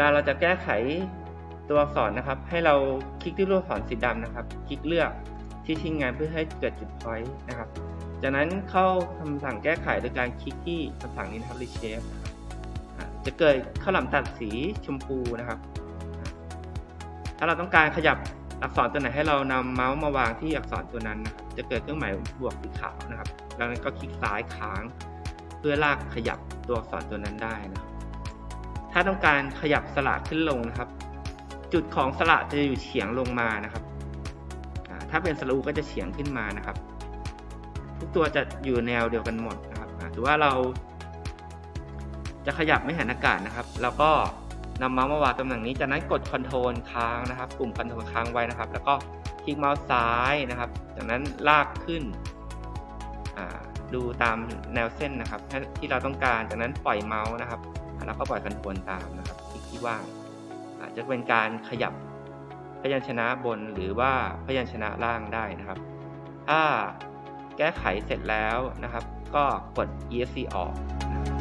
ลาเราจะแก้ไขตัวอักษรนะครับ ให้เราคลิกที่รูปอักษรสีดำนะครับ คลิกเลือกที่ชิ้นงานเพื่อให้เกิดจุดพอยต์นะครับ จากนั้นเข้าคำสั่งแก้ไขโดยการคลิกที่คำสั่งนี้นะครับ reshape นะครับอะจะเกิดข้าวหลามตัดสีชมพูนะครับ ถ้าเราต้องการขยับอักษรตัวไหนให้เรานำเมาส์มาวางที่อักษรตัวนั้นนะครับ จะเกิดเครื่องหมายบวกสีขาวนะครับ แล้วนั้นก็คลิกซ้ายค้าง เพื่อลากขยับตัวอักษรตัวนั้นได้นะครับ ถ้าต้องการขยับสระขึ้นลงนะครับ จุดของสระจะอยู่เฉียงลงมานะครับ ถ้าเป็นสระอูก็จะเฉียงขึ้นมานะครับ ทุกตัวจะอยู่แนวเดียวกันหมดนะครับถือว่าเรา จะขยับไม่หันอากาศนะครับ แล้วก็นำเมาส์มาวางตำแหน่งนี้ จากนั้นกดคอนโทรลค้างนะครับ ปุ่มคอนโทรลค้างไว้นะครับ แล้วก็คลิกเมาส์ซ้ายนะครับ จากนั้นลากขึ้น ดูตามแนวเส้นนะครับที่เราต้องการจากนั้นปล่อยเมาส์นะครับ แล้วก็ปล่อยคอนโทรลตามนะครับที่ที่ว่างอาจจะเป็นการขยับพยัญชนะบนหรือว่าพยัญชนะล่างได้นะครับ ถ้าแก้ไขเสร็จแล้วนะครับ ก็กด ESC ออกนะครับ